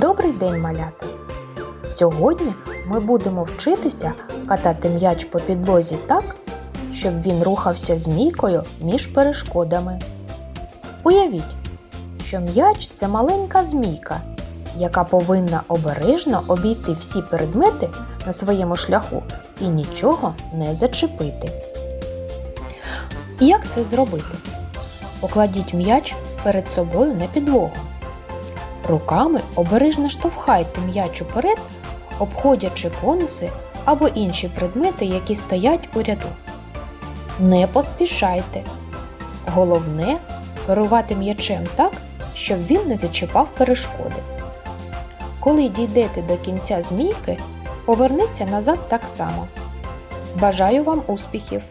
Добрий день, малята! Сьогодні ми будемо вчитися катати м'яч по підлозі так, щоб він рухався змійкою між перешкодами. Уявіть, що м'яч це маленька змійка, яка повинна обережно обійти всі предмети на своєму шляху і нічого не зачепити. Як це зробити? Покладіть м'яч перед собою на підлогу. Руками обережно штовхайте м'яч уперед, обходячи конуси або інші предмети, які стоять у ряду. Не поспішайте. Головне керувати м'ячем так, щоб він не зачіпав перешкоди. Коли дійдете до кінця змійки, поверніться назад так само. Бажаю вам успіхів!